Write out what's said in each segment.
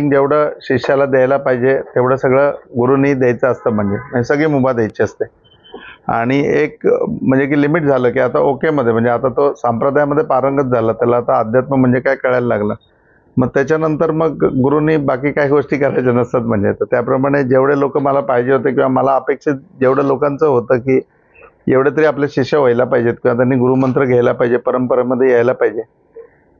जेवढं शिष्याला द्यायला पाहिजे तेवढं सगळं गुरुनी द्यायचं असतं म्हणजे. म्हणजे सगळी मुभा द्यायची असते. आणि एक म्हणजे की लिमिट झालं की आता ओकेमध्ये म्हणजे आता तो संप्रदायामध्ये पारंगत झाला त्याला आता अध्यात्म म्हणजे काय कळायला लागलं. मग त्याच्यानंतर मग गुरुनी बाकी काही गोष्टी करायच्या नसतात म्हणजे. तर त्याप्रमाणे जेवढे लोक मला पाहिजे होते किंवा मला अपेक्षित जेवढं लोकांचं होतं की एवढे तरी आपले शिष्य व्हायला पाहिजेत किंवा त्यांनी गुरुमंत्र घ्यायला पाहिजे परंपरेमध्ये यायला पाहिजे.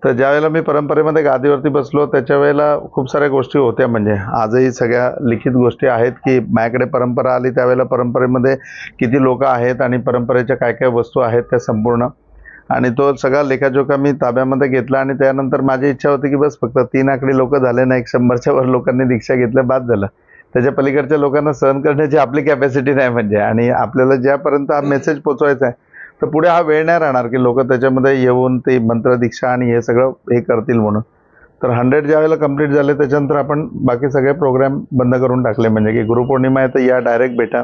तर ज्यावेळेला मी परंपरेमध्ये गादीवरती बसलो त्याच्या वेळेला खूप साऱ्या गोष्टी होत्या. म्हणजे आजही सगळ्या लिखित गोष्टी आहेत की माझ्याकडे परंपरा आली त्यावेळेला परंपरेमध्ये किती लोक आहेत आणि परंपरेच्या काय काय वस्तू आहेत त्या संपूर्ण. आणि तो सगळा लेखाजोखा मी ताब्यामध्ये घेतला आणि त्यानंतर माझी इच्छा होती की बस फक्त तीन आकडी लोक झाले ना एक शंभरच्या वर लोकांनी दीक्षा घेतल्या बाद झालं. त्याच्या पलीकडच्या लोकांना सहन करण्याची आपली कॅपॅसिटी नाही म्हणजे. आणि आपल्याला ज्यापर्यंत हा मेसेज पोचवायचा आहे तर पुढे हा वेळ नाही राहणार की लोक त्याच्यामध्ये येऊन ते मंत्र दीक्षा आणि हे सगळं हे करतील म्हणून. तर हंड्रेड ज्या वेळेला कंप्लीट झाले त्याच्यानंतर आपण बाकी सगळे प्रोग्राम बंद करून टाकले. म्हणजे की गुरुपौर्णिमा आहे तर या डायरेक्ट भेटा.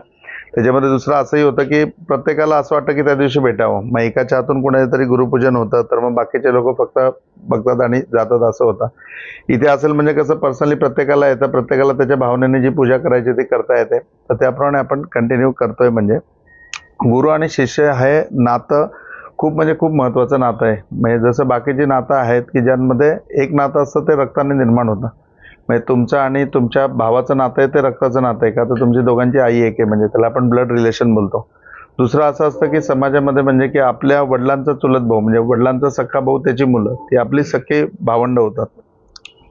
त्याच्यामध्ये दुसरं असंही होतं की प्रत्येकाला असं वाटतं की त्या दिवशी भेटावं. मग एकाच्या हातून तरी गुरुपूजन होतं तर मग बाकीचे लोक फक्त बघतात आणि जातात असं होतं. इथे असेल म्हणजे कसं पर्सनली प्रत्येकाला येतं. प्रत्येकाला त्याच्या भावनेने जी पूजा करायची ती करता येते. तर त्याप्रमाणे आपण कंटिन्यू करतोय म्हणजे. गुरु आणि शिष्य हे नातं खूप म्हणजे खूप महत्त्वाचं नातं आहे. म्हणजे जसं बाकीची नातं आहेत की ज्यांमध्ये एक नातं असतं ते रक्ताने निर्माण होतं. म्हणजे तुमचं आणि तुमच्या भावाचं नातं आहे ते रक्ताचं नातं आहे का? तर तुमची दोघांची आई एक आहे म्हणजे त्याला आपण ब्लड रिलेशन बोलतो. दुसरं असं असतं की समाजामध्ये म्हणजे की आपल्या वडिलांचा चुलत भाऊ म्हणजे वडिलांचा सख्खा भाऊ त्याची मुलं ती आपली सख्खी भावंड होतात.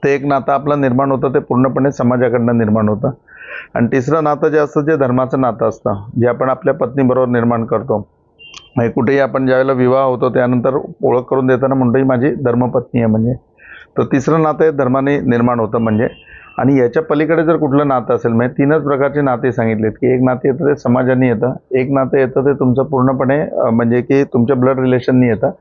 ते एक नातं आपलं निर्माण होतं ते पूर्णपणे समाजाकडनं निर्माण होतं. आणि तिसरं नातं जे असतं जे धर्माचं नातं असतं जे आपण आपल्या पत्नीबरोबर निर्माण करतो. म्हणजे कुठेही आपण ज्यावेळेला विवाह होतो त्यानंतर ओळख करून देताना म्हणतो ही माझी धर्मपत्नी आहे म्हणजे. तर तिसरं नातं हे धर्माने निर्माण होतं म्हणजे. आणि याच्या पलीकडे जर कुठलं नातं असेल म्हणजे तीनच प्रकारचे नाते सांगितलेत की एक नाते येतं ते समाजाने येतं एक नातं येतं ते तुमचं पूर्णपणे म्हणजे की तुमच्या ब्लड रिलेशननी येतं.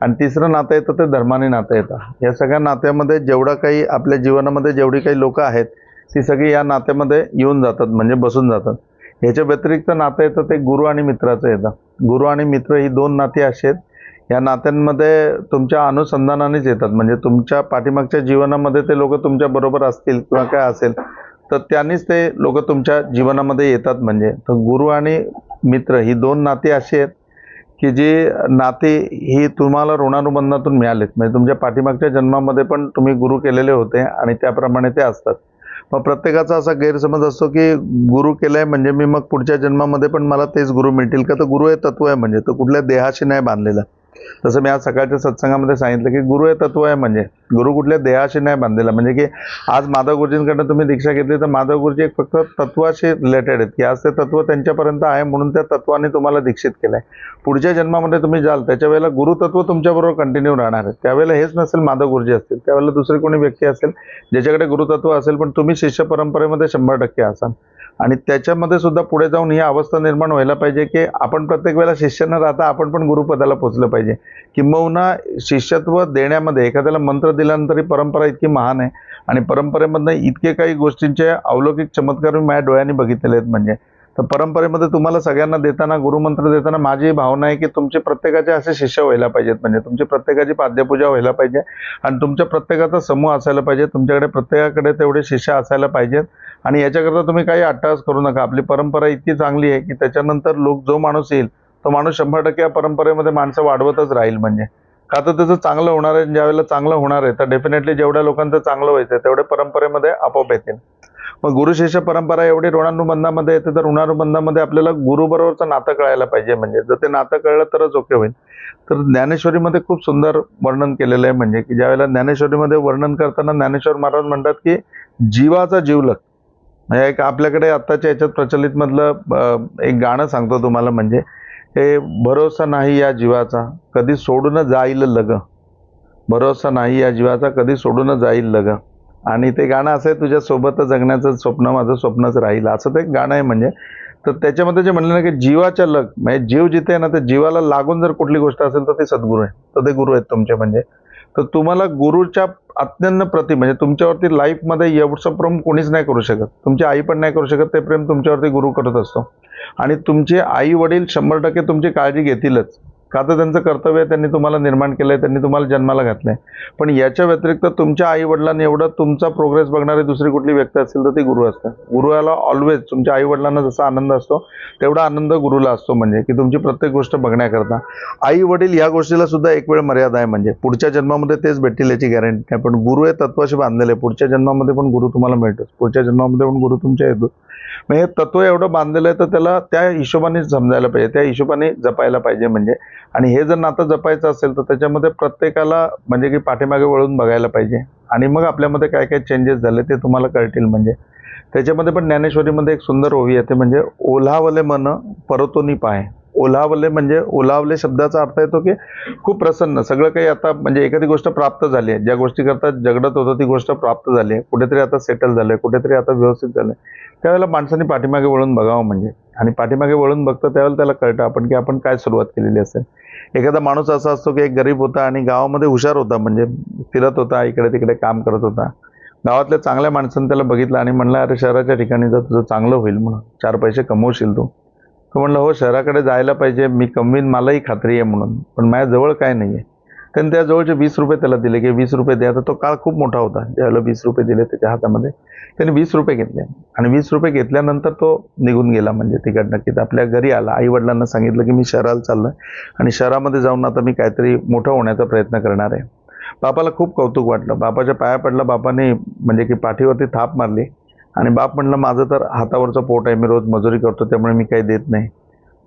आणि तिसरं नातं येतं ते धर्माने नातं येतं. या सगळ्या नात्यामध्ये जेवढं काही आपल्या जीवनामध्ये जेवढी काही लोक आहेत ती सगळी या नात्यामध्ये येऊन जातात म्हणजे बसून जातात. ह्याच्या व्यतिरिक्त नातं येतं ते गुरु आणि मित्राचं येतं. गुरु आणि मित्र ही दोन नाती अशी आहेत. या नात्यांमध्ये तुमच्या अनुसंधानानेच येतात. म्हणजे तुमच्या पाठीमागच्या जीवनामध्ये ते लोक तुमच्या बरोबर असतील किंवा काय असेल तर त्यांनीच ते लोक तुमच्या जीवनामध्ये येतात. म्हणजे तर गुरु आणि मित्र ही दोन नाती अशी आहेत की जी नाती ही तुम्हाला ऋणानुबंधातून मिळालीत. म्हणजे तुमच्या पाठीमागच्या जन्मामध्ये पण तुम्ही गुरु केलेले होते आणि त्याप्रमाणे ते असतात. मग प्रत्येकाचा असा गैरसमज असतो की गुरु केलाय म्हणजे मी मग पुढच्या जन्मामध्ये पण मला तेच गुरु मिळतील का? तर गुरु हे तत्व आहे म्हणजे तो कुठल्या देहाशी नाही बांधलेला. तसं मी आज सकाळच्या सत्संगामध्ये सांगितलं की गुरु हे तत्व आहे म्हणजे. गुरु कुठल्या देहाशी नाही बांधलेला. म्हणजे की आज माधव गुरुजींकडनं तुम्ही दीक्षा घेतली तर माधव गुरुजी एक फक्त तत्वाशी रिलेटेड आहेत. की आज ते तत्व त्यांच्यापर्यंत आहे म्हणून त्या तत्वाने तुम्हाला दीक्षित केलंय. पुढच्या जन्मामध्ये तुम्ही जाल त्याच्या वेळेला गुरुतत्व तुमच्याबरोबर कंटिन्यू राहणार आहे त्यावेळेला हेच नसेल माधव गुरुजी असतील. त्यावेळेला दुसरी कोणी व्यक्ती असेल ज्याच्याकडे गुरुतत्व असेल पण तुम्ही शिष्य परंपरेमध्ये शंभर टक्के असाल. आणि त्याच्यामध्ये सुद्धा पुढे जाऊन ही अवस्था निर्माण व्हायला पाहिजे की आपण प्रत्येक वेळेला शिष्य न राहता आपण पण गुरुपदाला पोचलं पाहिजे. किंबहुना शिष्यत्व देण्यामध्ये एखाद्याला मंत्र दिल्यानंतर ही परंपरा इतकी महान आहे. आणि परंपरेमधनं इतके काही गोष्टींचे अलौकिक चमत्कार मी माझ्या डोळ्यांनी बघितलेले आहेत म्हणजे. तर परंपरेमध्ये तुम्हाला सगळ्यांना देताना गुरुमंत्र देताना माझी भावना आहे की तुमचे प्रत्येकाचे असे शिष्य व्हायला पाहिजेत. म्हणजे तुमची प्रत्येकाची पाद्यपूजा व्हायला पाहिजे आणि तुमच्या प्रत्येकाचा समूह असायला पाहिजे. तुमच्याकडे प्रत्येकाकडे तेवढे शिष्य असायला पाहिजेत. आणि याच्याकरता तुम्ही काही अट्टास करू नका. आपली परंपरा इतकी चांगली आहे की त्याच्यानंतर लोक जो माणूस येईल तो माणूस शंभर टक्के या परंपरेमध्ये माणसं वाढवतच राहील म्हणजे. का तर त्याचं चांगलं होणार आहे ज्यावेळेला चांगलं होणार आहे तर डेफिनेटली जेवढ्या लोकांचं चांगलं व्हायचं तेवढे परंपरेमध्ये आपोआप येतील. मग गुरुशिष्य परंपरा एवढी ऋणानुबंधामध्ये येते तर ऋणानुबंधामध्ये आपल्याला गुरुबरोबरचं नातं कळायला पाहिजे. म्हणजे जर ते नातं कळलं तरच ओके होईल. तर ज्ञानेश्वरीमध्ये खूप सुंदर वर्णन केलेलं आहे. म्हणजे की ज्यावेळेला ज्ञानेश्वरीमध्ये वर्णन करताना ज्ञानेश्वर महाराज म्हणतात की जीवाचा जीवलक म्हणजे एक आपल्याकडे आत्ताच्या याच्यात प्रचलित मधलं एक गाणं सांगतो तुम्हाला. म्हणजे हे भरोसा नाही या जीवाचा कधी सोडून जाईल लग. भरोसा नाही या जीवाचा कधी सोडून जाईल लग. आणि ते गाणं असं आहे तुझ्या सोबत जगण्याचं स्वप्न माझं स्वप्नच राहील. असं ते एक गाणं आहे म्हणजे. तर त्याच्यामध्ये जे म्हणलं ना की जीवाच्या लग म्हणजे जीव जिथे आहे ना तर जीवाला लागून जर कुठली गोष्ट असेल तर ते सद्गुरू आहे. तर ते गुरु आहेत तुमचे म्हणजे. तर तुम्हाला गुरुच्या अत्यंत प्रति म्हणजे तुमच्यावरती लाईफमध्ये एवढं प्रेम कोणीच नाही करू शकत. तुमची आई पण नाही करू शकत ते प्रेम तुमच्यावरती गुरु करत असतो. आणि तुमचे आई वडील शंभर टक्के तुमची काळजी घेतीलच. का तर त्यांचं कर्तव्य आहे त्यांनी तुम्हाला निर्माण केलं आहे त्यांनी तुम्हाला जन्माला घातलं आहे पण याच्या व्यतिरिक्त तुमच्या आईवडिलांनी एवढं तुमचा प्रोग्रेस बघणारी दुसरी कुठली व्यक्ती असेल तर ती गुरु असते. गुरुला ऑलवेज तुमच्या आईवडिलांना जसा आनंद असतो तेवढा आनंद गुरुला असतो म्हणजे की तुमची प्रत्येक गोष्ट बघण्याकरता. आई वडील या गोष्टीला सुद्धा एक वेळ मर्यादा आहे म्हणजे पुढच्या जन्मामध्ये तेच भेटतील याची गॅरंटी नाही. पण गुरु हे तत्वाशी बांधलेले पुढच्या जन्मामध्ये पण गुरु तुम्हाला मिळतोच. पुढच्या जन्मामध्ये पण गुरु तुमच्या येतो म्हणजे हे तत्व एवढं बांधलेलं आहे तर त्याला त्या हिशोबाने समजायला पाहिजे. त्या हिशोबाने जपायला पाहिजे म्हणजे. आणि हे जर नातं जपायचं असेल तर त्याच्यामध्ये प्रत्येकाला म्हणजे की पाठीमागे वळून बघायला पाहिजे. आणि मग आपल्यामध्ये काय काय चेंजेस झाले ते तुम्हाला कळतील म्हणजे. त्याच्यामध्ये पण ज्ञानेश्वरीमध्ये एक सुंदर ओवी येते म्हणजे ओल्हावले मन परतोनी पाय. ओलावले म्हणजे ओलावले शब्दाचा अर्थ येतो की खूप प्रसन्न. सगळं काही आता म्हणजे एखादी गोष्ट प्राप्त झाली आहे. ज्या गोष्टीकरता झगडत होतं ती गोष्ट प्राप्त झाली आहे. कुठेतरी आता सेटल झालंय कुठेतरी आता व्यवस्थित झालंय. त्यावेळेला माणसाने पाठीमागे वळून बघावं म्हणजे. आणि पाठीमागे वळून बघतं त्यावेळेला त्याला कळतं आपण की आपण काय सुरुवात केलेली असेल. एखादा माणूस असा असतो की एक गरीब होता आणि गावामध्ये हुशार होता म्हणजे फिरत होता इकडे तिकडे काम करत होता. गावातल्या चांगल्या माणसानं त्याला बघितलं आणि म्हणलं अरे शहराच्या ठिकाणी जर तुझं चांगलं होईल म्हणून चार पैसे कमवशील तू. तो म्हणलं हो शहराकडे जायला पाहिजे. मी कमवीन मलाही खात्री आहे म्हणून. पण माझ्याजवळ काय नाही आहे त्याने त्याजवळचे वीस रुपये त्याला दिले की वीस रुपये द्या. तर तो काळ खूप मोठा होता. ज्यावेळेला वीस रुपये दिले त्याच्या हातामध्ये त्याने वीस रुपये घेतले. आणि वीस रुपये घेतल्यानंतर तो निघून गेला म्हणजे तिकडनं की आपल्या घरी आला. आईवडिलांना सांगितलं की मी शहराला चाललं आणि शहरामध्ये जाऊन आता मी काहीतरी मोठं होण्याचा प्रयत्न करणार आहे. बापाला खूप कौतुक वाटलं. बापाच्या पाया पडला. बापाने म्हणजे की पाठीवरती थाप मारली. आणि बाप म्हणलं माझं तर हातावरचं पोट आहे मी रोज मजुरी करतो त्यामुळे मी काही देत नाही.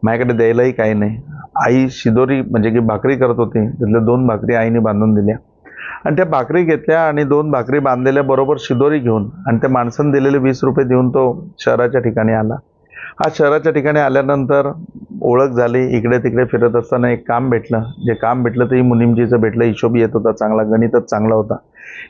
माझ्याकडे द्यायलाही काही नाही. आई शिदोरी म्हणजे की भाकरी करत होती त्यातल्या दोन भाकरी आईने बांधून दिल्या. आणि त्या भाकरी घेतल्या आणि दोन भाकरी बांधलेल्या बरोबर शिदोरी घेऊन आणि त्या माणसानं दिलेले वीस रुपये देऊन तो शहराच्या ठिकाणी आला. हा शहराच्या ठिकाणी आल्यानंतर ओळख झाली इकडे तिकडे फिरत असताना एक काम भेटलं. जे काम भेटलं तेही मुनिमजीचं भेटलं हिशोब येत होता चांगला गणितच चांगला होता.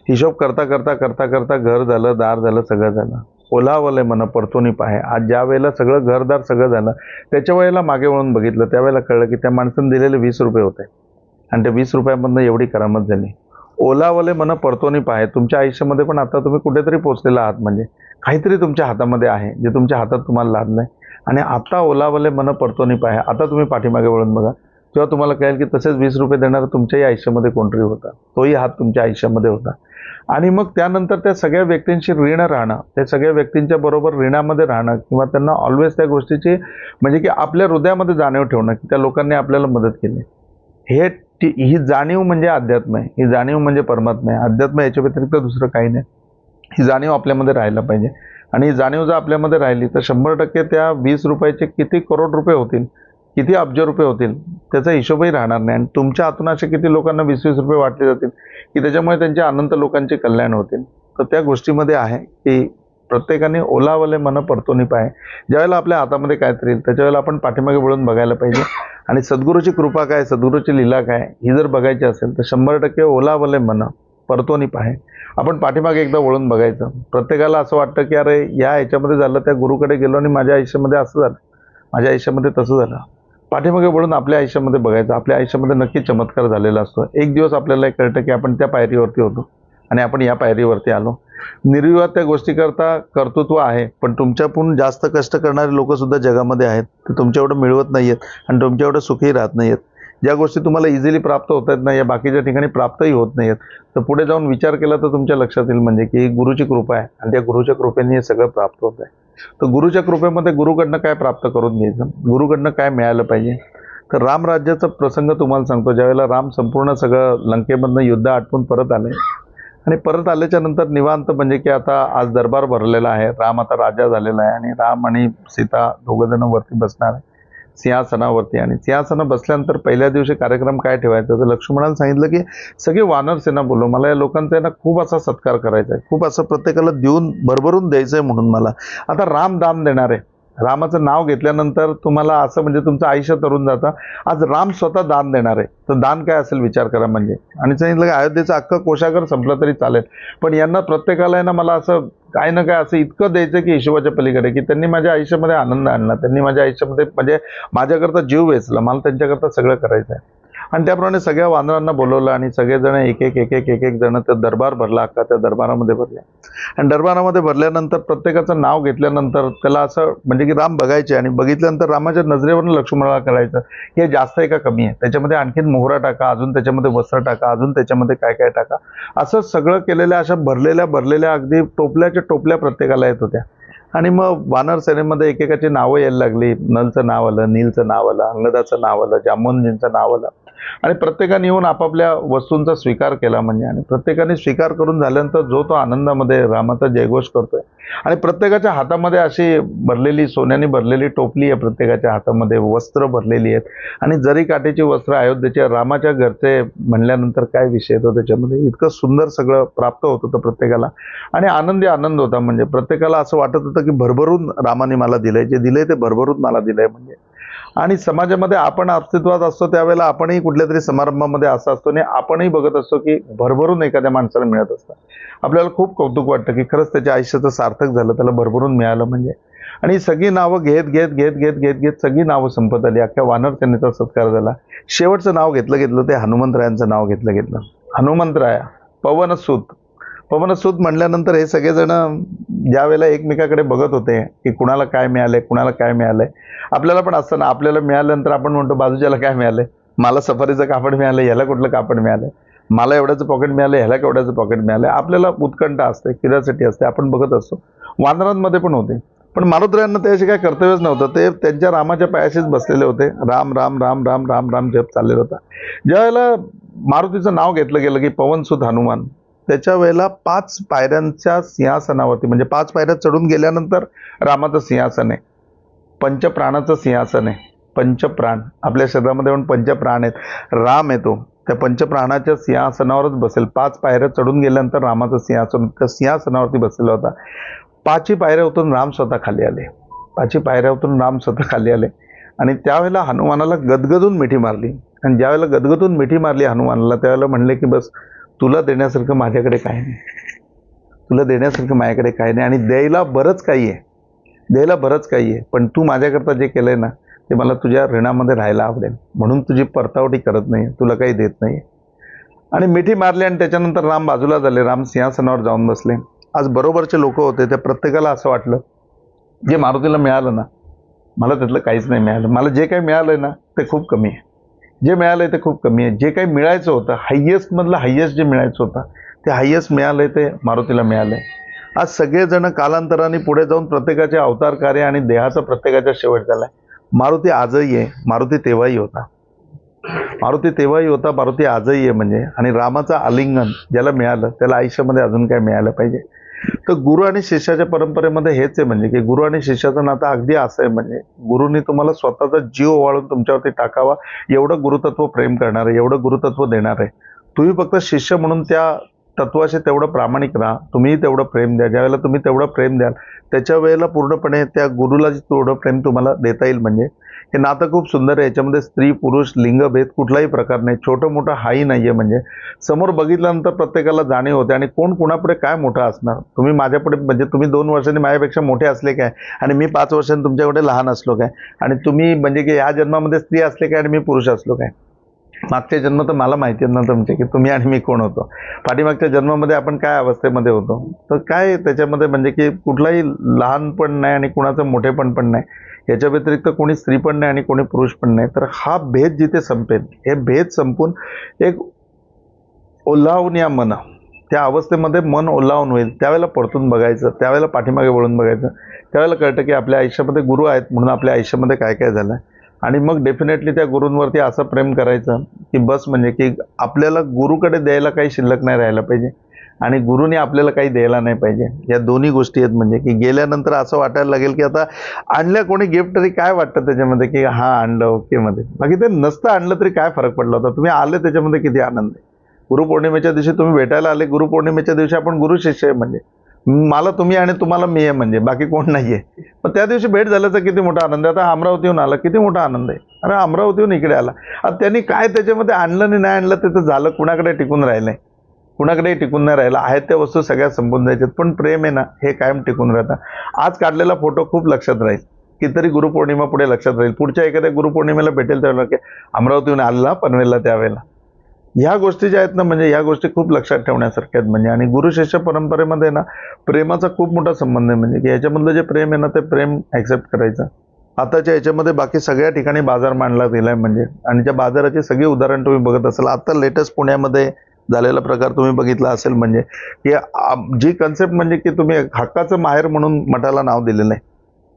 हिशोब करता करता करता करता घर झालं दार झालं सगळं झालं. ओलावलंय म्हणा परतोनी पाहे. आज ज्या वेळेला सगळं घरदार सगळं झालं त्याच्या वेळेला मागे वळून बघितलं. त्यावेळेला कळलं की त्या माणसानं दिलेले वीस रुपये होते. आणि त्या वीस रुपयामधनं एवढी करामत झाली. ओलावले मन परतोनी पाहे. तुमच्या आयुष्यामध्ये पण आता तुम्ही कुठेतरी पोहोचलेला आहात म्हणजे. काहीतरी तुमच्या हातामध्ये आहे जे तुमच्या हातात तुम्हाला लादलंय आणि आता ओलावले मन नाही पाहे आता तुम्ही पाठीमागे वळून बघा. तेव्हा तुम्हाला कळेल की तसेच वीस रुपये देणारा तुमच्याही आयुष्यामध्ये कोणतरी होता. तोही हात तुमच्या आयुष्यामध्ये होता. आणि मग त्यानंतर त्या सगळ्या व्यक्तींशी ऋण राहणं त्या सगळ्या व्यक्तींच्या बरोबर ऋणामध्ये राहणं किंवा त्यांना ऑलवेज त्या गोष्टीची म्हणजे की आपल्या हृदयामध्ये जाणीव ठेवणं की त्या लोकांनी आपल्याला मदत केली. हे ती ही जाणीव म्हणजे अध्यात्म आहे. ही जाणीव म्हणजे परमात्मा आहे. अध्यात्म याच्या व्यतिरिक्त दुसरं काही नाही. ही जाणीव आपल्यामध्ये राहायला पाहिजे. आणि ही जाणीव जर आपल्यामध्ये राहिली तर शंभर टक्के त्या वीस रुपयाचे किती करोड रुपये होतील किती अब्ज रुपये होतील त्याचा हिशोबही राहणार नाही. आणि तुमच्या हातून असे किती लोकांना वीस वीस रुपये वाटले जातील की त्याच्यामुळे त्यांच्या अनंत लोकांचे कल्याण होतील. तर त्या गोष्टीमध्ये आहे की प्रत्येकाने ओलावले मन परतोनी पाय ज्यावेळेला आपल्या हातामध्ये काहीतरी येईल त्याच्यावेळेला आपण पाठीमागे वळून बघायला पाहिजे. आणि सद्गुरूची कृपा काय सद्गुरूची लीला काय ही जर बघायची असेल तर शंभर टक्के ओलावले मन परतोनी पाहे. आपण पाठीमागे एकदा वळून बघायचं. प्रत्येकाला असं वाटतं की अरे या ह्याच्यामध्ये झालं त्या गुरुकडे गेलो आणि माझ्या आयुष्यामध्ये असं झालं. माझ्या आयुष्यामध्ये तसं झालं. पाठीमागे वळून आपल्या आयुष्यामध्ये बघायचं. आपल्या आयुष्यामध्ये नक्की चमत्कार झालेला असतो. एक दिवस आपल्याला एक कळतं की आपण त्या पायरीवरती होतो आणि आपण या पायरीवरती आलो. निर्विवाद त्या गोष्टीकरता कर्तृत्व आहे पण तुमच्यापून जास्त कष्ट करणारे लोकसुद्धा जगामध्ये आहेत. ते तुमच्या एवढं मिळवत नाही आहेत आणि तुमच्या एवढं सुखी राहत नाही आहेत ज्या गोष्टी तुम्हाला इझिली प्राप्त होत आहेत ना या बाकीच्या ठिकाणी प्राप्तही होत नाही आहेत तर पुढे जाऊन विचार केला तर तुमच्या लक्षात येईल म्हणजे की गुरुची कृपा आहे आणि त्या गुरुच्या कृपेने हे सगळं प्राप्त होत आहे. तर गुरुच्या कृपेमध्ये गुरुकडनं काय प्राप्त करून घ्यायचं? गुरुकडनं काय मिळालं पाहिजे? तर रामराज्याचा प्रसंग तुम्हाला सांगतो. ज्यावेळेला राम संपूर्ण सगळं लंकेमधनं युद्ध आटपून परत आले आणि परत आल्याच्यानंतर निवांत म्हणजे की आता आज दरबार भरलेला आहे. राम आता राजा झालेला आहे आणि राम आणि सीता दोघंजण वरती बसणार आहे. सिंहासनावरती. आणि सिंहासना बसल्यानंतर पहिल्या दिवशी कार्यक्रम काय ठेवायचा? तर लक्ष्मणाला सांगितलं की सगळे वानर सेना बोलव. मला या लोकांचा आहे ना खूप असा सत्कार करायचा आहे. खूप असं प्रत्येकाला देऊन भरभरून द्यायचं आहे म्हणून मला. आता राम दान देणार. आहे रामाचं नाव घेतल्यानंतर तुम्हाला असं म्हणजे तुमचं आयुष्य तरून जातं. आज राम स्वतः दान देणार आहे. तर दान काय असेल विचार करा म्हणजे. आणि सांगितलं की अयोध्येचं अख्खं कोशागर संपलं तरी चालेल. पण यांना प्रत्येकाला आहे ना मला असं काय ना काय असं इतकं द्यायचं की हिशोबाच्या पलीकडे की त्यांनी माझ्या आयुष्यामध्ये आनंद आणला. त्यांनी माझ्या आयुष्यामध्ये म्हणजे माझ्याकरता जीव वेचला. मला त्यांच्याकरता सगळं करायचं आहे आणि त्याप्रमाणे सगळ्या वानरांना बोलवलं आणि सगळेजण एक एक एक एक एक एक जण त्या दरबार भरला अख्खा त्या दरबारामध्ये भरल्या. आणि दरबारामध्ये भरल्यानंतर प्रत्येकाचं नाव घेतल्यानंतर त्याला असं म्हणजे की राम बघायचे आणि बघितल्यानंतर रामाच्या नजरेवरून लक्ष्मणाला करायचं की हे जास्त आहे का कमी आहे? त्याच्यामध्ये आणखीन मोहरा टाका अजून त्याच्यामध्ये वस्त्र टाका अजून त्याच्यामध्ये काय काय टाका. असं सगळं केलेल्या अशा भरलेल्या भरलेल्या अगदी टोपल्याच्या टोपल्या प्रत्येकाला येत होत्या. आणि मग वानर सेनेमध्ये एकेकाची नावं यायला लागली. नलचं नाव आलं नीलचं नाव आलं अंगदाचं नाव आलं जामोनजींचं नाव आलं. आणि प्रत्येकाने येऊन आपापल्या वस्तूंचा स्वीकार केला म्हणजे. आणि प्रत्येकाने स्वीकार करून झाल्यानंतर जो तो आनंदामध्ये रामाचा जयघोष करतोय. आणि प्रत्येकाच्या हातामध्ये अशी भरलेली सोन्याने भरलेली टोपली आहे प्रत्येकाच्या हातामध्ये वस्त्र भरलेली आहेत. आणि जरी काठीची वस्त्र अयोध्येच्या रामाच्या घरचे म्हणल्यानंतर काय विषय येतो त्याच्यामध्ये? इतकं सुंदर सगळं प्राप्त होत होतं प्रत्येकाला. आणि आनंदी आनंद होता म्हणजे. प्रत्येकाला असं वाटत होतं की भरभरून रामाने मला दिलंय. जे दिलंय ते भरभरून मला दिलंय म्हणजे. आणि समाजामध्ये आपण अस्तित्वात असतो त्यावेळेला आपणही कुठल्या तरी समारंभामध्ये असं असतो आणि आपणही बघत असतो की भरभरून एखाद्या माणसाला मिळत असतं. आपल्याला खूप कौतुक वाटतं की खरंच त्याच्या आयुष्याचं सार्थक झालं त्याला भरभरून मिळालं म्हणजे. आणि सगळी नावं घेत घेत घेत घेत घेत घेत सगळी नावं संपत आली. अख्ख्या वानर सेनेचा सत्कार झाला. शेवटचं नाव घेतलं घेतलं ते हनुमंतरायांचं नाव घेतलं घेतलं. हनुमंतराया पवनसूत. पवनसूत म्हणल्यानंतर हे सगळेजण ज्या वेळेला एकमेकाकडे बघत होते की कुणाला काय मिळालंय कुणाला काय मिळालंय आपल्याला पण असताना आपल्याला मिळाल्यानंतर आपण म्हणतो बाजूच्याला काय मिळालंय? मला सफारीचं कापड मिळालं ह्याला कुठलं कापड मिळालं मला एवढ्याचं पॉकेट मिळालं ह्याला केवढ्याचं पॉकेट मिळालं आपल्याला उत्कंठा असते क्युरियासिटी असते आपण बघत असतो. वानरांमध्ये पण होते. पण मारुद्रायांना त्याशी काय कर्तव्यच नव्हतं. ते त्यांच्या रामाच्या पायाशीच बसलेले होते. राम राम राम राम राम राम जप चाललेला होता. ज्यावेळेला मारुतीचं नाव घेतलं गेलं की पवनसुत हनुमान त्याच्या वेळेला पाच पायऱ्यांच्या सिंहासनावरती म्हणजे पाच पायऱ्या चढून गेल्यानंतर रामाचं सिंहासन आहे. पंचप्राणाचं सिंहासन आहे. पंचप्राण. आपल्या शरीरामध्ये पण पंचप्राण आहेत. राम येतो त्या पंचप्राणाच्या सिंहासनावरच बसेल. पाच पायऱ्या चढून गेल्यानंतर रामाचं सिंहासन त्या सिंहासनावरती बसलेला होता. पाची पायऱ्या उतरून राम स्वतः खाली आले. पाची पायऱ्या उतरून राम स्वतः खाली आले. आणि त्यावेळेला हनुमानाला गदगदून मिठी मारली. आणि ज्यावेळेला गदगदून मिठी मारली हनुमानाला त्यावेळेला म्हणले की बस तुला देण्यासारखं माझ्याकडे काय नाही. तुला देण्यासारखं माझ्याकडे काय नाही आणि द्यायला बरंच काही आहे. द्यायला बरंच काही आहे. पण तू माझ्याकरता जे केलं आहे ना ते मला तुझ्या ऋणामध्ये राहायला आवडेल. म्हणून तुझी परतावटी करत नाही तुला काही देत नाही. आणि मिठी मारली आणि त्याच्यानंतर राम बाजूला झाले. राम सिंहासनावर जाऊन बसले. आज बरोबरचे लोक होते. त्या प्रत्येकाला असं वाटलं जे मारुतीला मिळालं ना मला त्यातलं काहीच नाही मिळालं. मला जे काही मिळालंय ना ते खूप कमी आहे. जे मिळालंय ते खूप कमी आहे. जे काही मिळायचं होतं हायेस्ट मधलं हायेस्ट जे मिळायचं होतं ते हायेस्ट मिळालंय ते मारुतीला मिळालंय. आज सगळेजण कालांतराने पुढे जाऊन प्रत्येकाचे अवतार कार्य आणि देहाचा प्रत्येकाचा शेवट झालाय. मारुती आजही आहे. मारुती तेव्हाही होता. मारुती तेव्हाही होता. मारुती आजही आहे म्हणजे. आणि रामाचं आलिंगन ज्याला मिळालं त्याला आयुष्यामध्ये अजून काय मिळालं पाहिजे? तर गुरु आणि शिष्याच्या परंपरेमध्ये हेच आहे म्हणजे की गुरु आणि शिष्याचं नातं अगदी असं आहे म्हणजे गुरुनी तुम्हाला स्वतःचा जीव वाळून तुमच्यावरती टाकावा एवढं गुरुतत्व प्रेम करणार आहे एवढं गुरुतत्व देणार. आहे तुम्ही फक्त शिष्य म्हणून त्या तत्वाशी तेवढं प्रामाणिक राहा. तुम्हीही तेवढं प्रेम द्या. ज्यावेळेला तुम्ही तेवढं प्रेम द्याल त्याच्या वेळेला पूर्णपणे त्या गुरुला तेवढं प्रेम तुम्हाला देता येईल म्हणजे हे नातं खूप सुंदर आहे. याच्यामध्ये स्त्री पुरुष लिंगभेद कुठलाही प्रकार नाही. छोटं मोठं हाही नाही आहे म्हणजे. समोर बघितल्यानंतर प्रत्येकाला जाणीव होते आणि कोण कुणापुढे काय मोठं असणार? तुम्ही माझ्यापुढे म्हणजे तुम्ही दोन वर्षांनी माझ्यापेक्षा मोठे असले काय? आणि मी पाच वर्षांनी तुमच्याकडे लहान असलो काय? आणि तुम्ही म्हणजे की या जन्मामध्ये स्त्री असले काय आणि मी पुरुष असलो काय? मागचे जन्म तर मला माहिती आहेत ना तुमचे की तुम्ही आणि मी कोण होतो. पाठीमागच्या जन्मामध्ये आपण काय अवस्थेमध्ये होतो? तर काय त्याच्यामध्ये म्हणजे की कुठलाही लहानपण नाही आणि कुणाचं मोठेपण पण नाही याच्या व्यतिरिक्त कोणी स्त्री पण नाही आणि कोणी पुरुष पण नाही तर हा भेद जिथे संपेल हे भेद संपून एक ओलावून या मन त्या अवस्थेमध्ये मन ओलावून होईल. त्यावेळेला परतून बघायचं त्यावेळेला पाठीमागे वळून बघायचं. त्यावेळेला कळतं की आपल्या आयुष्यामध्ये गुरु आहेत म्हणून आपल्या आयुष्यामध्ये काय काय झालं. आहे आणि मग डेफिनेटली त्या गुरूंवरती असं प्रेम करायचं की बस म्हणजे की आपल्याला गुरुकडे द्यायला काही शिल्लक नाही राहायला पाहिजे. आणि गुरुने आपल्याला काही द्यायला नाही पाहिजे. या दोन्ही गोष्टी आहेत म्हणजे की गेल्यानंतर असं वाटायला लागेल की आता आणल्या कोणी गिफ्ट तरी काय वाटतं त्याच्यामध्ये की हा आणलं ओके मध्ये. बाकी ते नसतं आणलं तरी काय फरक पडला होता? तुम्ही आले त्याच्यामध्ये किती आनंद आहे? गुरुपौर्णिमेच्या दिवशी तुम्ही भेटायला आले गुरुपौर्णिमेच्या दिवशी आपण गुरु शिष्य आहे म्हणजे. मला तुम्ही आणि तुम्हाला मी आहे म्हणजे बाकी कोण नाही आहे पण त्या दिवशी भेट झाल्याचा किती मोठा आनंद आहे. आता अमरावतीहून आला किती मोठा आनंद आहे. अरे अमरावतीहून इकडे आला. आता त्यांनी काय त्याच्यामध्ये आणलं आणि नाही आणलं ते तर झालं कुणाकडे टिकून राहिलं? आहे कुणाकडेही टिकून नाही राहिलं. आहेत त्या वस्तू सगळ्या संपून जायच्यात. पण प्रेम आहे ना हे कायम टिकून राहतं. आज काढलेला फोटो खूप लक्षात राहील. कितीतरी गुरुपौर्णिमा पुढे लक्षात राहील. पुढच्या एखाद्या गुरुपौर्णिमेला भेटेल त्यावेळेला की अमरावतीहून आला पनवेलला त्यावेळेला. ह्या गोष्टी ज्या आहेत ना म्हणजे ह्या गोष्टी खूप लक्षात ठेवण्यासारख्या आहेत. म्हणजे आणि गुरु शिष्य परंपरेमध्ये ना प्रेमाचा खूप मोठा संबंध आहे. म्हणजे की याच्यामधलं जे प्रेम आहे ना ते प्रेम ॲक्सेप्ट करायचं. आताच्या याच्यामध्ये बाकी सगळ्या ठिकाणी बाजार मांडला गेला आहे म्हणजे. आणि त्या बाजाराची सगळी उदाहरण तुम्ही बघत असाल आता लेटेस्ट पुण्यामध्ये झालेला प्रकार तुम्ही बघितला असेल म्हणजे की जी कन्सेप्ट म्हणजे की तुम्ही हक्काचं माहेर म्हणून मठाला नाव दिलेलं आहे.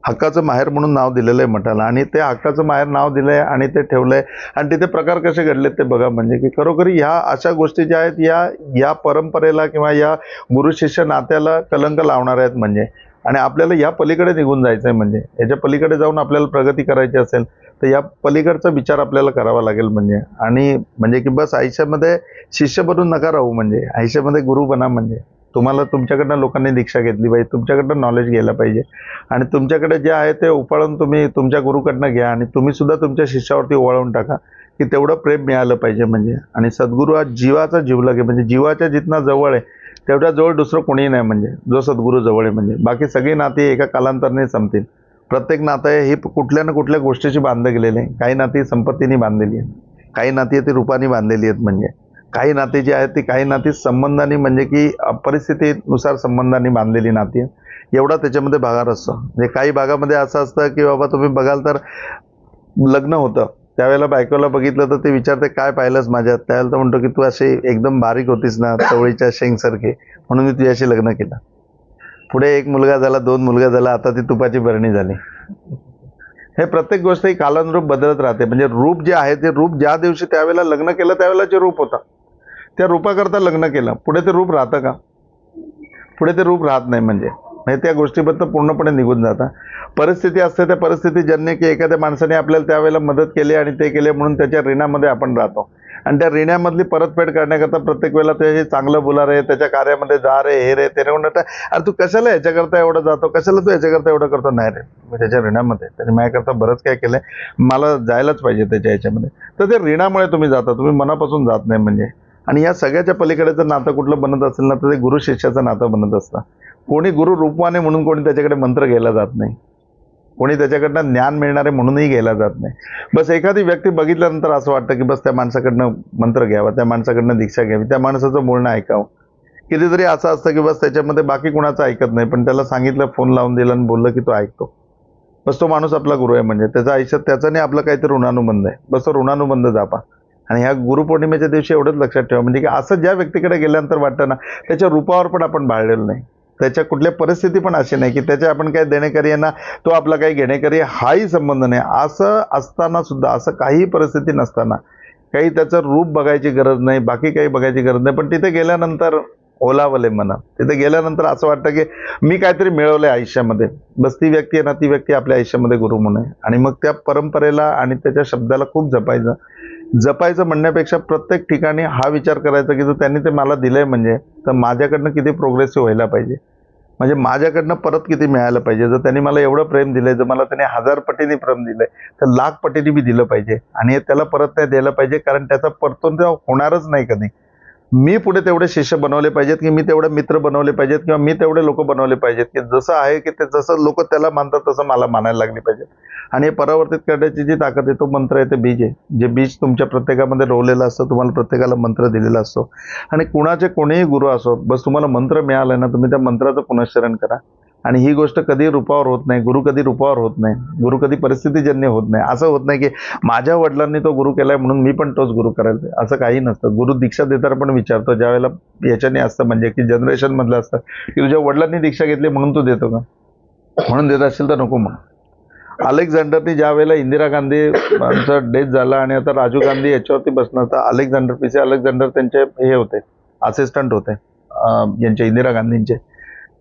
हक्काचं माहेर म्हणून नाव दिलेलं आहे मठाला. आणि ते हक्काचं माहेर नाव दिलं आहे आणि ते ठेवलं आहे आणि तिथे प्रकार कसे घडलेत ते बघा. म्हणजे की खरोखरी ह्या अशा गोष्टी ज्या आहेत या या परंपरेला किंवा या गुरु शिष्य नात्याला कलंक लावणार आहेत म्हणजे. आणि आपल्याला या पलीकडे निघून जायचं आहे म्हणजे. याच्या पलीकडे जाऊन आपल्याला प्रगती करायची असेल तर या पलीकडचा विचार आपल्याला करावा लागेल म्हणजे. आणि म्हणजे की बस आयुष्यामध्ये शिष्य बनून नका राहू म्हणजे. आयुष्यामध्ये गुरु बना म्हणजे. तुम्हाला तुमच्याकडनं लोकांनी दीक्षा घेतली पाहिजे तुमच्याकडनं नॉलेज घ्यायला पाहिजे. आणि तुमच्याकडे जे आहे ते उपाळून तुम्ही तुमच्या गुरुकडनं घ्या आणि तुम्हीसुद्धा तुमच्या शिष्यावरती ओवाळून टाका की तेवढं प्रेम मिळालं पाहिजे म्हणजे. आणि सद्गुरू हा जीवाचा जीवला आहे म्हणजे जीवाच्या जितना जवळ आहे तेवढ्या जवळ दुसरं कोणीही नाही म्हणजे जो सद्गुरू जवळ आहे म्हणजे. बाकी सगळी नाती एका कालांतराने संपतील. प्रत्येक नातं आहे हे कुठल्या ना कुठल्या गोष्टीशी बांधलं गेलेलं आहे. काही नाती संपत्तीने बांधलेली आहेत काही नाती आहे ती रूपाने बांधलेली आहेत म्हणजे. काही नाती जी आहेत ती काही नाती संबंधाने म्हणजे की परिस्थितीनुसार संबंधाने बांधलेली नाती एवढा त्याच्यामध्ये भागार असतो. म्हणजे काही भागामध्ये असं असतं की बाबा तुम्ही बघाल तर लग्न होतं. त्यावेळेला बायकोला बघितलं तर ते विचारते काय पाहिलंस माझ्यात? त्यावेळेला तर म्हणतो की तू अशी एकदम बारीक होतीस ना चवळीच्या शेंगसारखी. म्हणून मी तुझ्याशी लग्न केलं. पुढे एक मुलगा झाला दोन मुलगा झाला आता ती तुपाची भरणी झाली. हे प्रत्येक गोष्ट ही कालानुरूप बदलत राहते. म्हणजे रूप जे आहे ते रूप ज्या दिवशी त्यावेळेला लग्न केलं त्यावेळेला जे रूप होतं. त्या रूपाकरता लग्न केलं. पुढे ते रूप राहतं का? पुढे ते रूप राहत नाही म्हणजे. म्हणजे त्या गोष्टीबद्दल पूर्णपणे निघून जातं. परिस्थिती असते त्या परिस्थितीजन्य की एखाद्या माणसाने आपल्याला त्यावेळेला मदत केली आणि ते केले म्हणून त्याच्या ऋणामध्ये आपण राहतो. आणि त्या ऋणामधली परतफेड करण्याकरता प्रत्येक वेळेला ते चांगलं बोला रे त्याच्या कार्यामध्ये जा रे हे रे ते रे म्हणत अरे तू कशाला याच्याकरता एवढं जातो? कशाला तू याच्याकरता एवढं करतो? नाही रे मी त्याच्या ऋणामध्ये त्याने माझ्याकरता बरंच काय केलंय. मला जायलाच पाहिजे त्याच्या याच्यामध्ये. तर ते ऋणामुळे तुम्ही जाता. तुम्ही मनापासून जात नाही म्हणजे. आणि या सगळ्याच्या पलीकडे जर नातं कुठलं बनत असेल ना तर ते गुरु शिष्याचं नातं बनत असतं. कोणी गुरु रूपवाने म्हणून कोणी त्याच्याकडे मंत्र घ्यायला जात नाही. कोणी त्याच्याकडनं ज्ञान मिळणारे म्हणूनही घ्यायला जात नाही. बस एखादी व्यक्ती बघितल्यानंतर असं वाटतं की बस त्या माणसाकडनं मंत्र घ्यावा त्या माणसाकडनं दीक्षा घ्यावी त्या माणसाचं बोलणं ऐकावं. कितीतरी असं असतं की बस त्याच्यामध्ये बाकी कुणाचं ऐकत नाही पण त्याला सांगितलं फोन लावून दिला आणि बोललं की तो ऐकतो. बस तो माणूस आपला गुरु आहे म्हणजे. त्याचा आयुष्यात त्याचं नाही आपलं काहीतरी ऋणानुबंध आहे. बस तो ऋणानुबंध जापा. आणि ह्या गुरुपौर्णिमेच्या दिवशी एवढंच लक्षात ठेवा. म्हणजे की असं ज्या व्यक्तीकडे गेल्यानंतर वाटतं ना त्याच्या रूपावर पण आपण भाळलेलं नाही. त्याच्या कुठल्या परिस्थिती पण अशी नाही की त्याच्या आपण काही देणेकरी आहे ना तो आपला काही घेणेकरी आहे, हाही संबंध नाही. असं असताना सुद्धा असं काहीही परिस्थिती नसताना काही त्याचं रूप बघायची गरज नाही बाकी काही बघायची गरज नाही. पण तिथे गेल्यानंतर ओलावले म्हणा तिथे गेल्यानंतर असं वाटतं की मी काहीतरी मिळवलं आहे आयुष्यामध्ये. बस ती व्यक्ती आहे ना ती व्यक्ती आपल्या आयुष्यामध्ये गुरु म्हणून आहे. आणि मग त्या परंपरेला आणि त्याच्या शब्दाला खूप जपायचं. जपायचं म्हणण्यापेक्षा प्रत्येक ठिकाणी हा विचार करायचा की जर त्यांनी ते मला दिलं आहे म्हणजे तर माझ्याकडनं किती प्रोग्रेसिव्ह व्हायला पाहिजे? म्हणजे माझ्याकडनं परत किती मिळायला पाहिजे? जर त्यांनी मला एवढं प्रेम दिलं आहे जर मला त्याने हजार पटीने प्रेम दिलं आहे तर लाख पटीने मी दिलं पाहिजे. आणि हे त्याला परत नाही द्यायला पाहिजे कारण त्याचा परतून होणारच नाही कधी. मी पुढे तेवढे शिष्य बनवले पाहिजेत की मी तेवढे मित्र बनवले पाहिजेत किंवा मी तेवढे लोक बनवले पाहिजेत की जसं आहे की ते जसं लोक त्याला मानतात तसं मला मानायला लागली पाहिजे. आणि हे परावर्तित करण्याची जी ताकद आहे तो मंत्र आहे ते बीज आहे. जे बीज तुमच्या प्रत्येकामध्ये रोवलेलं असतं तुम्हाला प्रत्येकाला मंत्र दिलेला असतो. आणि कुणाचे कोणीही गुरु असो बस तुम्हाला मंत्र मिळालं ना तुम्ही त्या मंत्राचं पुनश्चरण करा. आणि ही गोष्ट कधी रूपावर होत नाही गुरु कधी रूपावर होत नाही गुरु कधी परिस्थितीजन्य होत नाही. असं होत नाही की माझ्या वडिलांनी तो गुरु केलाय म्हणून मी पण तोच गुरु करायला असं काही नसतं. गुरु दीक्षा देताना पण विचारतो. ज्या वेळेला याच्याने असतं म्हणजे की जनरेशन मधलं असतं की तुझ्या वडिलांनी दीक्षा घेतली म्हणून तू देतो का? म्हणून देत असेल तर नको मग. अलेक्झांडरनी ज्या वेळेला इंदिरा गांधी यांचं डेथ झाला आणि आता राजीव गांधी याच्यावरती बसणार तर अलेक्झांडर पिसे अलेक्झांडर त्यांचे हे होते असिस्टंट होते यांचे इंदिरा गांधींचे.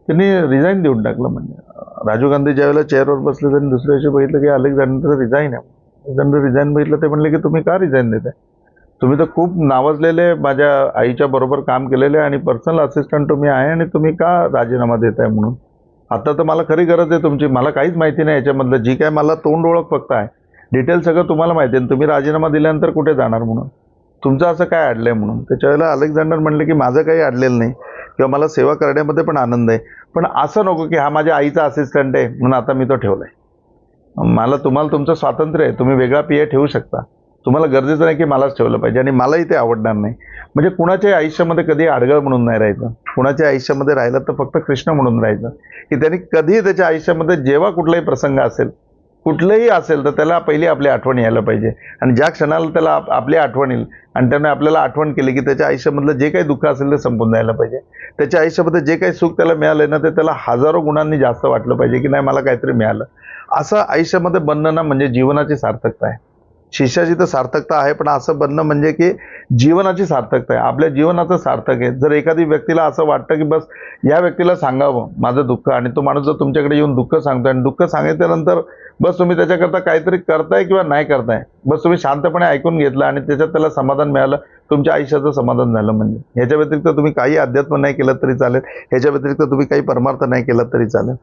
त्यांनी रिझाईन देऊन टाकलं म्हणजे. राजीव गांधी ज्यावेळेला चेअरवर बसले त्यांनी दुसऱ्या दिवशी बघितलं की अलेक्झांडर रिझाईन आहे. अलेक्झांडर रिझाईन बघितलं ते म्हणले की तुम्ही का रिझाईन देताय? तुम्ही तर खूप नावाजलेले माझ्या आईच्या बरोबर काम केलेले आणि पर्सनल असिस्टंट तुम्ही आहे आणि तुम्ही का राजीनामा देत आहे म्हणून? आता तर मला खरी गरज आहे तुमची. मला काहीच माहिती नाही याच्यामधलं. जी काय मला तोंड ओळख फक्त आहे. डिटेल सगळं तुम्हाला माहिती आहे. तुम्ही राजीनामा दिल्यानंतर कुठे जाणार म्हणून? तुमचं असं काय अडलंय म्हणून? त्याच्या वेळेला अलेक्झांडर म्हणले की माझं काही अडलेलं नाही किंवा मला सेवा करण्यामध्ये पण आनंद आहे. पण असं नको की हा माझ्या आईचा असिस्टंट आहे म्हणून आता मी तो ठेवलाय. मला तुम्हाला तुमचं स्वातंत्र्य आहे. तुम्ही वेगळा पिय ठेवू शकता. तुम्हाला गरजेचं नाही की मलाच ठेवलं पाहिजे आणि मलाही ते आवडणार नाही. म्हणजे कुणाच्याही आयुष्यामध्ये कधी आडगळ म्हणून नाही राहायचं. कुणाच्या आयुष्यामध्ये राहिलं तर फक्त कृष्ण म्हणून राहायचं. की त्यांनी कधीही त्याच्या आयुष्यामध्ये जेव्हा कुठलाही प्रसंग असेल कुठलंही असेल तर त्याला पहिली आपली आठवण यायला पाहिजे. आणि ज्या क्षणाला त्याला आप- आपली आठवण येईल आणि त्याने आपल्याला आठवण केली की त्याच्या आयुष्यामधलं जे काही दुःख असेल ते संपून जायला पाहिजे. त्याच्या आयुष्यामध्ये जे काही सुख त्याला मिळालं ना ते त्याला हजारो गुणांनी जास्त वाटलं पाहिजे की नाही मला काहीतरी मिळालं. असं आयुष्यामध्ये बनणं ना म्हणजे जीवनाची सार्थकता आहे. शिष्याची तर सार्थकता आहे पण असं बनणं म्हणजे की जीवनाची सार्थकता आहे. आपल्या जीवनाचं सार्थक आहे. जर एखादी व्यक्तीला असं वाटतं की बस या व्यक्तीला सांगावं माझं दुःख आणि तो माणूस जर तुमच्याकडे येऊन दुःख सांगतोय आणि दुःख सांगितल्यानंतर बस तुम्ही त्याच्याकरता काहीतरी करताय किंवा नाही करताय बस तुम्ही शांतपणे ऐकून घेतलं आणि त्याच्यात त्याला समाधान मिळालं तुमच्या आयुष्याचं समाधान झालं म्हणजे. ह्याच्या व्यतिरिक्त तुम्ही काही अध्यात्म नाही केलं तरी चालेल. ह्याच्या व्यतिरिक्त तुम्ही काही परमार्थ नाही केलं तरी चालेल.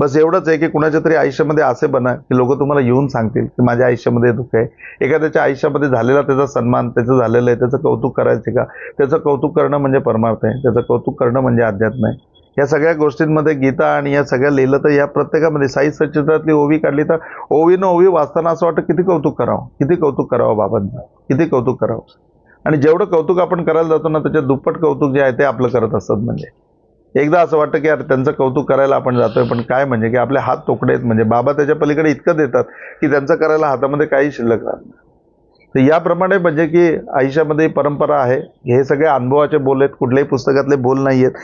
बस एवढंच आहे की कुणाच्या तरी आयुष्यामध्ये असे बना की लोक तुम्हाला येऊन सांगतील की माझ्या आयुष्यामध्ये दुःख आहे. एखाद्याच्या आयुष्यामध्ये झालेला त्याचा सन्मान त्याचं झालेलं आहे त्याचं कौतुक करायचं का? त्याचं कौतुक करणं म्हणजे परमार्थ आहे. त्याचं कौतुक करणं म्हणजे अध्यात्म आहे. या सगळ्या गोष्टींमध्ये गीता आणि या सगळ्या लिहिलं तर या प्रत्येकामध्ये साई सच्चित्रातली ओवी काढली तर ओवीनं ओवी वाचताना असं वाटतं किती कौतुक करावं? किती कौतुक करावं बाबांचं? किती कौतुक करावं? आणि जेवढं कौतुक आपण करायला जातो ना त्याच्या दुप्पट कौतुक जे आहे ते आपलं करत असतात म्हणजे. एकदा असं वाटतं की यार त्यांचं कौतुक करायला आपण जातोय पण काय म्हणजे की आपले हात तोकडे आहेत म्हणजे बाबा त्याच्या पलीकडे इतकं देतात की त्यांचं करायला हातामध्ये काही शिल्लक राहत नाही. तर याप्रमाणे म्हणजे की आयुष्यामध्ये परंपरा आहे हे सगळे अनुभवाचे बोल आहेत कुठल्याही पुस्तकातले बोल नाही आहेत